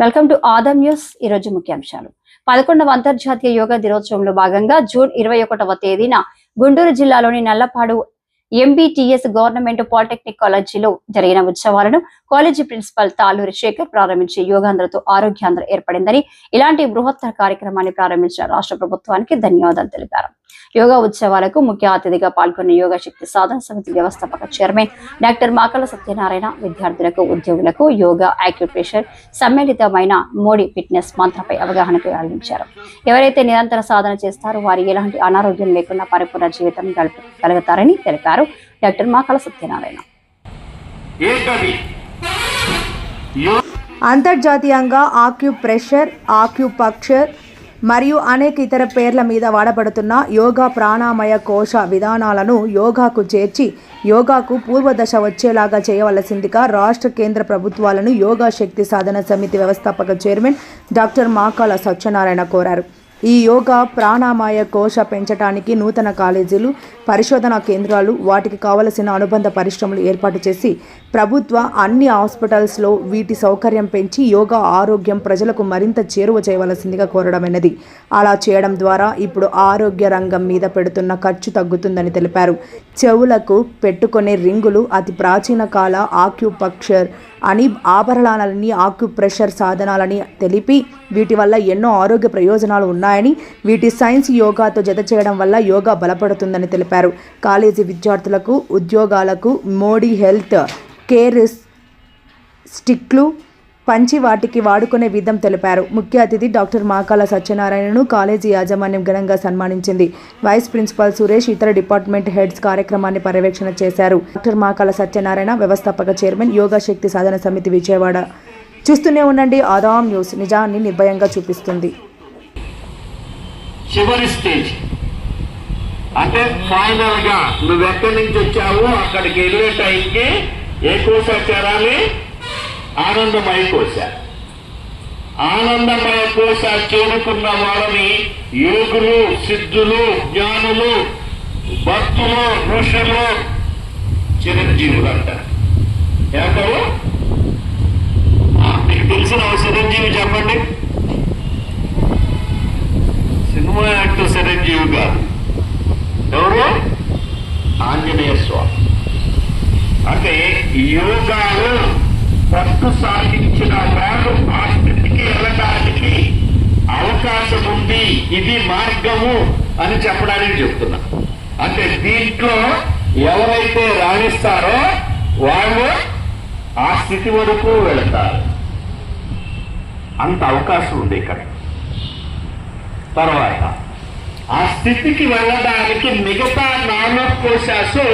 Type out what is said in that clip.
Welcome to Adam news. ఈ రోజు ముఖ్యాంశాలు. పదకొండవ అంతర్జాతీయ యోగా దినోత్సవంలో భాగంగా జూన్ ఇరవై ఒకటవ తేదీన గుంటూరు జిల్లాలోని నల్లపాడు ఎంబీటీఎస్ గవర్నమెంట్ పాలిటెక్నిక్ కాలేజీలో జరిగిన ఉత్సవాలను కాలేజీ ప్రిన్సిపల్ తాలూరి శేఖర్ ప్రారంభించి యోగాంధ్రతో ఆరోగ్యాంధ్ర ఏర్పడిందని ఇలాంటి బృహత్తర కార్యక్రమాన్ని ప్రారంభించిన రాష్ట్ర ప్రభుత్వానికి ధన్యవాదాలు తెలిపారు. యోగా ఉత్సవాలకు ముఖ్య అతిథిగా పాల్గొన్న యోగా శక్తి సాధన సమితి వ్యవస్థాపక చైర్మన్ డాక్టర్ మాకల సత్యనారాయణ విద్యార్థులకు ఉద్యోగులకు యోగా యాక్యుప్రెషర్ సమ్మిళితమైన మోడీ ఫిట్నెస్ మంత్రపై అవగాహన కలిగించారు ఎవరైతే నిరంతర సాధన చేస్తారో వారు ఎలాంటి అనారోగ్యం లేకుండా పరిపూర్ణ జీవితం గడప కలుగుతారని తెలిపారు డాక్టర్ మాకల సత్యనారాయణ. అంతర్జాతీయంగా ఆక్యుప్రెషర్ ఆక్యుపక్చర్ మరియు అనేక ఇతర పేర్ల మీద వాడబడుతున్న యోగా ప్రాణామయ కోశ విధానాలను యోగాకు చేర్చి యోగాకు పూర్వదశ వచ్చేలాగా చేయవలసిందిగా రాష్ట్ర కేంద్ర ప్రభుత్వాలను యోగా శక్తి సాధన సమితి వ్యవస్థాపక చైర్మన్ డాక్టర్ మాకాల సత్యనారాయణ కోరారు. ఈ యోగా ప్రాణామాయ కోశ పెంచడానికి నూతన కాలేజీలు పరిశోధనా కేంద్రాలు వాటికి కావలసిన అనుబంధ పరిశ్రమలు ఏర్పాటు చేసి ప్రభుత్వ అన్ని హాస్పిటల్స్లో వీటి సౌకర్యం పెంచి యోగా ఆరోగ్యం ప్రజలకు మరింత చేరువ చేయవలసిందిగా కోరడమైనది అలా చేయడం ద్వారా ఇప్పుడు ఆరోగ్య రంగం మీద పెడుతున్న ఖర్చు తగ్గుతుందని తెలిపారు. చెవులకు పెట్టుకునే రింగులు అతి ప్రాచీన కాల ఆక్యుపక్చర్ అని ఆభరణాలని ఆక్యుప్రెషర్ సాధనాలని తెలిపి వీటి వల్ల ఎన్నో ఆరోగ్య ప్రయోజనాలు ఉన్నాయని వీటి సైన్స్ యోగాతో జత చేయడం వల్ల యోగా బలపడుతుందని తెలిపారు. కాలేజీ విద్యార్థులకు ఉద్యోగాలకు మోడీ హెల్త్ కేర్ స్టిక్లు పంచి వాటికి వాడుకునే విధం తెలిపారు. ముఖ్య అతిథి డాక్టర్ మాకాల సత్యనారాయణను కాలేజీ యాజమాన్యం ఘనంగా సన్మానించింది. వైస్ ప్రిన్సిపాల్ సురేష్ ఇతర డిపార్ట్మెంట్ హెడ్స్ కార్యక్రమాన్ని పర్యవేక్షణ చేశారు. డాక్టర్ మాకాల సత్యనారాయణ వ్యవస్థాపక చైర్మన్ యోగా శక్తి సాధన సమితి విజయవాడ. చూస్తూనే ఉండండి ఆదాం న్యూస్. నిజాన్ని నిర్భయంగా చూపిస్తుంది. చివరి స్టేజ్. అంటే ఫైనల్గా నువ్వు ఎక్కడి నుంచి వచ్చావు అక్కడికి వెళ్ళే టైంకి ఎక్కువ చేరాలి ఆనందమయ కోశ ఆనందమయ కోశ చేరుకున్న వారిని యోగులు సిద్ధులు జ్ఞానులు భక్తులు ఋషులు చిరంజీవులు అంటారు ఏమంటారు? ఆ, మీకు తెలిసిన చిరంజీవి చెప్పండి. సినిమా యాక్టర్ చిరంజీవి గారు. ఎవరు? ఆంజనేయ స్వామి. అంటే యోగాలు పట్టు సాధించిన వారు ఆ స్థితికి వెళ్ళడానికి అవకాశం ఉంది ఇది మార్గము అని చెప్పడానికి చెప్తున్నా. అంటే దీంట్లో ఎవరైతే రాణిస్తారో వాళ్ళు ఆ స్థితి వరకు వెళతారు. అంత అవకాశం ఉంది ఇక్కడ. తర్వాత ఆ స్థితికి వెళ్ళడానికి మిగతా నామకోశాసు